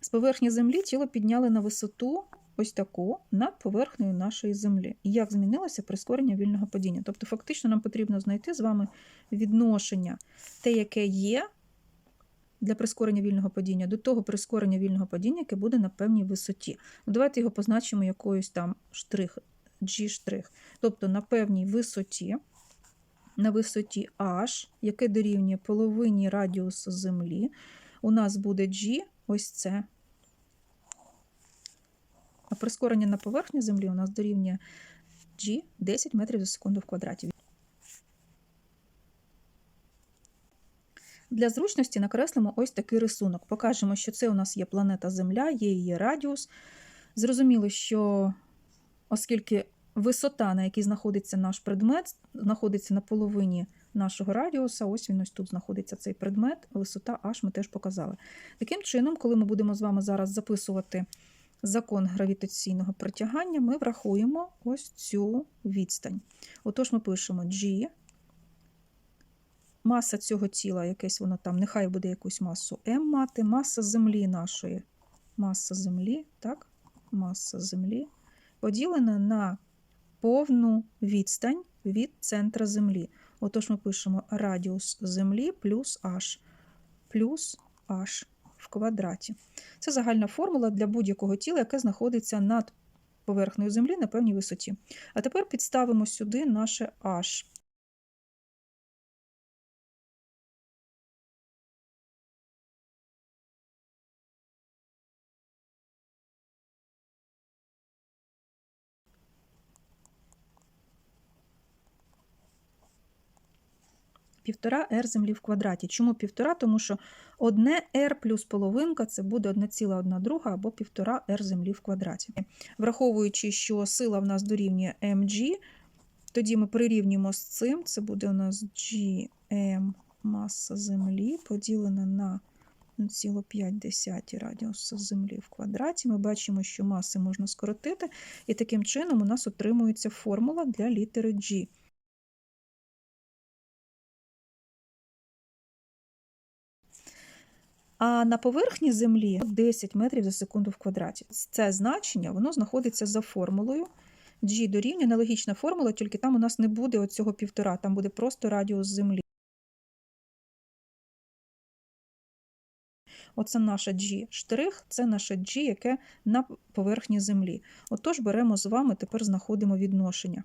З поверхні землі тіло підняли на висоту ось таку над поверхнею нашої землі. І як змінилося прискорення вільного падіння? Тобто, фактично, нам потрібно знайти з вами відношення, те, яке є для прискорення вільного падіння, до того прискорення вільного падіння, яке буде на певній висоті. Ну, Давайте його позначимо якоюсь там штрих, G штрих. Тобто на певній висоті, на висоті H, яке дорівнює половині радіусу Землі, у нас буде G ось це. А прискорення на поверхні Землі у нас дорівнює G 10 метрів за секунду в квадраті. Для зручності накреслимо ось такий рисунок. Покажемо, що це у нас є планета Земля, є її радіус. Зрозуміло, що оскільки висота, на якій знаходиться наш предмет, знаходиться на половині нашого радіуса, ось він ось тут знаходиться цей предмет, висота H ми теж показали. Таким чином, коли ми будемо з вами зараз записувати закон гравітаційного притягання, ми врахуємо ось цю відстань. Отож, ми пишемо G. Маса цього тіла, якесь воно там, нехай буде якусь масу М мати, маса землі нашої, маса землі, так, маса землі, поділена на повну відстань від центра землі. Отож, ми пишемо радіус землі плюс h, плюс h в квадраті. Це загальна формула для будь-якого тіла, яке знаходиться над поверхнею землі на певній висоті. А тепер підставимо сюди наше h. Півтора r землі в квадраті. Чому півтора? Тому що одне r плюс половинка це буде 1,1 друга або півтора r землі в квадраті. Враховуючи, що сила в нас дорівнює mg, тоді ми прирівнюємо з цим. Це буде у нас gm маса землі поділена на 0,5 радіуса землі в квадраті. Ми бачимо, що маси можна скоротити, і таким чином у нас отримується формула для літери G. А на поверхні Землі 10 метрів за секунду в квадраті. Це значення воно знаходиться за формулою. G дорівнює аналогічна формула, тільки там у нас не буде оцього півтора, там буде просто радіус Землі. Оце наше G штрих, це наше G, яке на поверхні Землі. Отож, беремо з вами, тепер знаходимо відношення.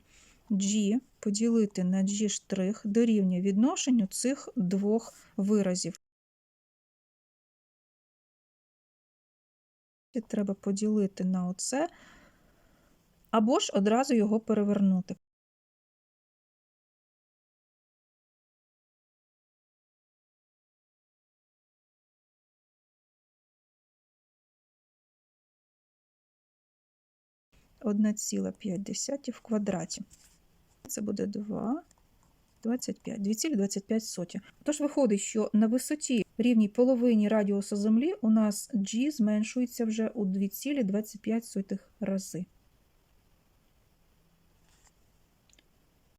G поділити на G штрих дорівнює відношенню цих двох виразів. Треба поділити на оце, або ж одразу його перевернути. Одна ціла 5 в квадраті. Це буде 2, 25, 2,25. Тож виходить, що на висоті рівній половині радіусу Землі у нас G зменшується вже у 2,25 рази.